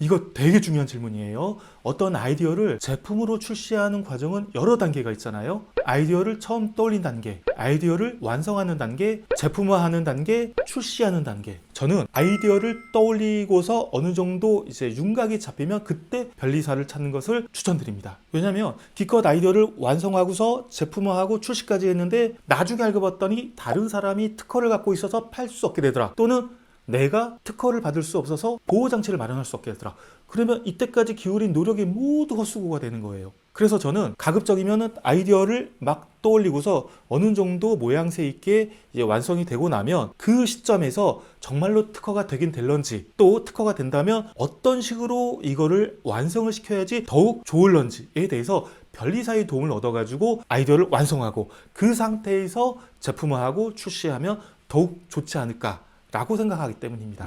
이거 되게 중요한 질문이에요. 어떤 아이디어를 제품으로 출시하는 과정은 여러 단계가 있잖아요. 아이디어를 처음 떠올린 단계, 아이디어를 완성하는 단계, 제품화하는 단계, 출시하는 단계. 저는 아이디어를 떠올리고서 어느 정도 이제 윤곽이 잡히면 그때 변리사를 찾는 것을 추천드립니다. 왜냐하면 기껏 아이디어를 완성하고서 제품화하고 출시까지 했는데 나중에 알고 봤더니 다른 사람이 특허를 갖고 있어서 팔 수 없게 되더라. 또는 내가 특허를 받을 수 없어서 보호 장치를 마련할 수 없게 되더라. 그러면 이때까지 기울인 노력이 모두 헛수고가 되는 거예요. 그래서 저는 가급적이면은 아이디어를 막 떠올리고서 어느 정도 모양새 있게 이제 완성이 되고 나면 그 시점에서 정말로 특허가 되긴 될런지 또 특허가 된다면 어떤 식으로 이거를 완성을 시켜야지 더욱 좋을런지에 대해서 변리사의 도움을 얻어가지고 아이디어를 완성하고 그 상태에서 제품화하고 출시하면 더욱 좋지 않을까 라고 생각하기 때문입니다.